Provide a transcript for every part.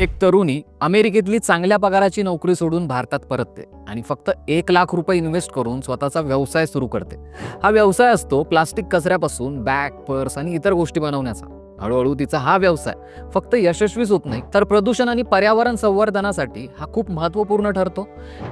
एक तरुणी अमेरिकेतली चांगल्या पगाराची नोकरी सोडून भारतात परतते आणि फक्त एक लाख रुपये इन्व्हेस्ट करून स्वतःचा व्यवसाय सुरू करते. हा व्यवसाय असतो प्लास्टिक कचऱ्यापासून बॅग पर्स आणि इतर गोष्टी बनवण्याचा. हळूहळू तिचा हा व्यवसाय फक्त यशस्वीच होत नाही तर प्रदूषण आणि पर्यावरण संवर्धनासाठी हा खूप महत्त्वपूर्ण ठरतो.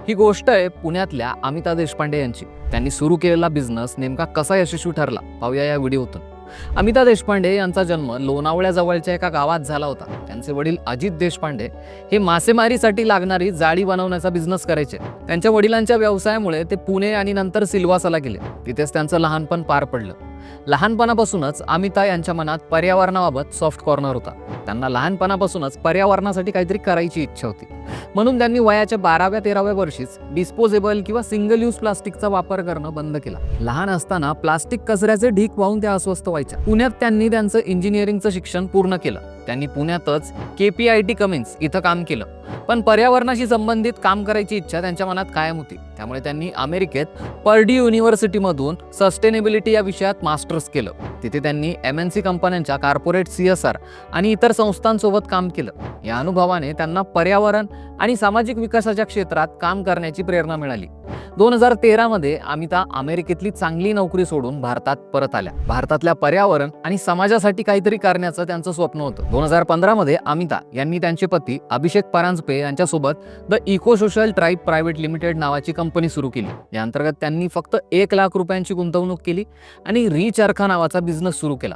ही गोष्ट आहे पुण्यातल्या अमिता देशपांडे यांची. त्यांनी सुरू केलेला बिझनेस नेमका कसा यशस्वी ठरला पाहूया या व्हिडिओतून. अमिता देशपांडे यांचा जन्म लोणावळ्याजवळच्या एका गावात झाला होता. त्यांचे वडील अजित देशपांडे हे मासेमारीसाठी लागणारी जाळी बनवण्याचा बिझनेस करायचे. त्यांच्या वडिलांच्या व्यवसायामुळे ते पुणे आणि नंतर सिल्वासाला गेले. तिथेच त्यांचं लहानपण पार पडलं. लहानपणापासूनच अमिता यांच्या मनात पर्यावरणाबाबत सॉफ्ट कॉर्नर होता. त्यांना लहानपणापासूनच पर्यावरणासाठी काहीतरी करायची इच्छा होती. म्हणून त्यांनी वयाच्या बाराव्या तेराव्या वर्षीच डिस्पोजेबल किंवा सिंगल यूज प्लास्टिकचा वापर करणं बंद केला. लहान असताना प्लास्टिक कचऱ्याचे ढीक वाहून त्या अस्वस्थ व्हायच्या. पुण्यात त्यांनी त्यांचं इंजिनिअरिंगचं शिक्षण पूर्ण केलं. त्यांनी पुण्यातच K P I T Cummins इथं काम केलं. पण पर्यावरणाशी संबंधित काम करायची इच्छा त्यांच्या मनात कायम होती. त्यामुळे त्यांनी अमेरिकेत पर्डी युनिव्हर्सिटीमधून सस्टेनेबिलिटी या विषयात मास्टर्स केलं. तिथे त्यांनी एम एन सी कंपन्यांच्या कॉर्पोरेट सी एस आर आणि इतर संस्थांसोबत काम केलं. या अनुभवाने त्यांना पर्यावरण आणि सामाजिक विकासाच्या क्षेत्रात काम करण्याची प्रेरणा मिळाली. दोन हजार तेरामध्ये अमिता अमेरिकेतली चांगली नोकरी सोडून भारतात परत आल्या. भारतातल्या पर्यावरण आणि समाजासाठी काहीतरी करण्याचं त्यांचं स्वप्न होतं. दोन हजार पंधरामध्ये अमिता यांनी त्यांचे पती अभिषेक परांजपे यांच्यासोबत the eco social tribe private limited नावाची कंपनी सुरू केली. या अंतर्गत त्यांनी फक्त एक लाख रुपयांची गुंतवणूक केली आणि रिचरखा नावाचा बिझनेस सुरू केला.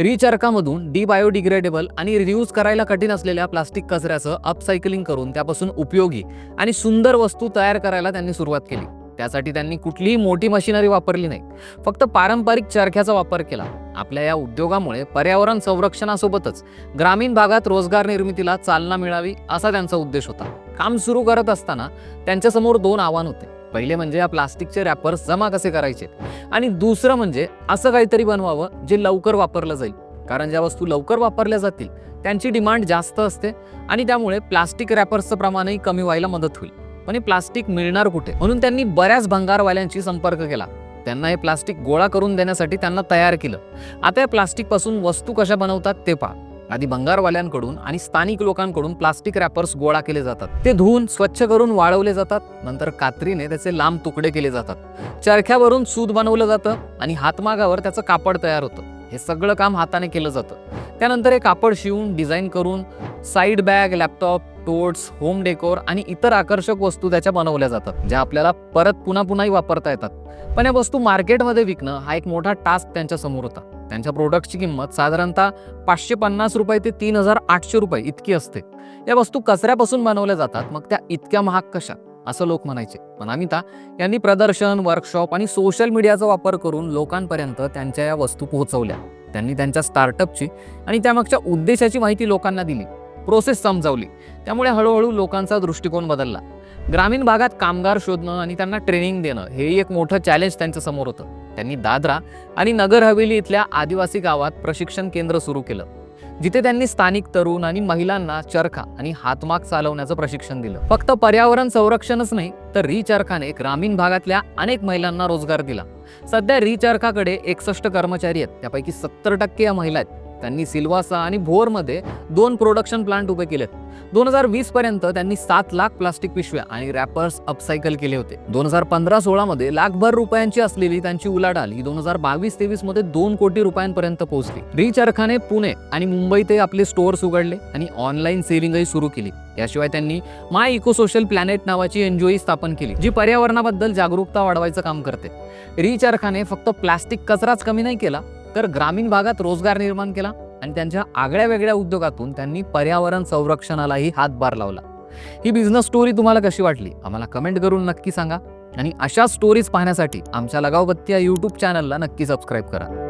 रिचरखामधून डिबायोडिग्रेडेबल आणि रियूज करायला कठीण असलेल्या प्लास्टिक कचऱ्याचं अपसायकलिंग करून त्यापासून उपयोगी आणि सुंदर वस्तू तयार करायला त्यांनी सुरुवात केली. त्यासाठी त्यांनी कुठलीही मोठी मशिनरी वापरली नाही. फक्त पारंपरिक चरख्याचा वापर केला. आपल्या या उद्योगामुळे पर्यावरण संरक्षणासोबतच ग्रामीण भागात रोजगार निर्मितीला चालना मिळावी असा त्यांचा उद्देश होता. काम सुरू करत असताना त्यांच्यासमोर दोन आव्हान होते. पहिले म्हणजे या प्लास्टिकचे रॅपर्स जमा कसे करायचे? आणि दुसरं म्हणजे असं काहीतरी बनवावं जे लवकर वापरलं जाईल. कारण ज्या वस्तू लवकर वापरल्या जातील त्यांची डिमांड जास्त असते आणि त्यामुळे प्लास्टिक रॅपर्सचं प्रमाणही कमी व्हायला मदत होईल. पण हे प्लास्टिक मिळणार कुठे? म्हणून त्यांनी बऱ्याच भंगारवाल्यांशी संपर्क केला. त्यांना हे प्लास्टिक गोळा करून देण्यासाठी त्यांना तयार केलं. आता या प्लास्टिकपासून वस्तू कशा बनवतात ते पहा. आधी भंगारवाल्यांकडून आणि स्थानिक लोकांकडून प्लास्टिक रॅपर्स गोळा केले जातात. ते धुवून स्वच्छ करून वाळवले जातात. नंतर कात्रीने त्याचे लांब तुकडे केले जातात. चरख्यावरून सूत बनवलं जातं आणि हातमागावर त्याचं कापड तयार होतं. हे सगळं काम हाताने केलं जातं. त्यानंतर हे कापड शिवून डिझाईन करून side bag laptop totes home decor आणि इतर आकर्षक वस्तू त्याच्या बनवल्या जातात ज्या आपल्याला परत पुन्हा पुन्हाही वापरता येतात. पण या वस्तू मार्केटमध्ये विकणं हा एक मोठा टास्क त्यांच्यासमोर होता. त्यांच्या प्रोडक्टची किंमत साधारणतः पाचशे पन्नास रुपये ते तीन हजार आठशे रुपये इतकी असते. या वस्तू कचऱ्यापासून बनवल्या जातात मग त्या इतक्या महाग कशा? असं लोक म्हणायचे. पण अमिता यांनी प्रदर्शन वर्कशॉप आणि सोशल मीडियाचा वापर करून लोकांपर्यंत त्यांच्या या वस्तू पोहोचवल्या. त्यांनी त्यांच्या स्टार्टअपची आणि त्यामागच्या उद्देशाची माहिती लोकांना दिली. प्रोसेस समजावली. त्यामुळे हळूहळू लोकांचा दृष्टिकोन बदलला. ग्रामीण भागात कामगार शोधणं आणि त्यांना ट्रेनिंग देणं हेही एक मोठं चॅलेंज त्यांच्यासमोर होतं. त्यांनी दादरा आणि नगर हवेली इथल्या आदिवासी गावात प्रशिक्षण केंद्र सुरू केलं. जिथे त्यांनी स्थानिक तरुण आणि महिलांना चरखा आणि हातमाग चालवण्याचं प्रशिक्षण दिलं. फक्त पर्यावरण संरक्षणच नाही तर रिचरखाने ग्रामीण भागातल्या अनेक महिलांना रोजगार दिला. सध्या रिचरखाकडे एकसष्ट कर्मचारी आहेत त्यापैकी सत्तर टक्के या महिला आहेत. त्यांनी सिल्वासा आणि भोरमध्ये दोन प्रोडक्शन प्लांट उभे केलेत. दोन हजार वीस पर्यंत त्यांनी सात लाख प्लास्टिक पिशव्या आणि रॅपर्स अपसायकल केले होते. दोन हजार पंधरा सोळामध्ये लाखभर रुपयांची असलेली त्यांची उलाढाल ही दोन हजार बावीस तेवीसमध्ये दोन कोटी रुपयांपर्यंत पोहोचली. रिच अर्खाने पुणे आणि मुंबईत आपले स्टोअर्स उघडले आणि ऑनलाईन सेलिंगही सुरू केली. याशिवाय त्यांनी माय इको सोशल प्लॅनेट नावाची एनजीओही स्थापन केली जी पर्यावरणाबद्दल जागरूकता वाढवायचं काम करते. रिच अर्खाने फक्त प्लास्टिक कचराच कमी नाही केला तर ग्रामीण भागात रोजगार निर्माण केला आणि त्यांच्या आगळ्या वेगळ्या उद्योगातून त्यांनी पर्यावरण संरक्षणालाही हातभार लावला. ही बिझनेस स्टोरी तुम्हाला कशी वाटली? आम्हाला कमेंट करून नक्की सांगा आणि अशा स्टोरीज पाहण्यासाठी आमच्या लगावबत्ती या यूट्यूब चॅनलला नक्की सबस्क्राईब करा.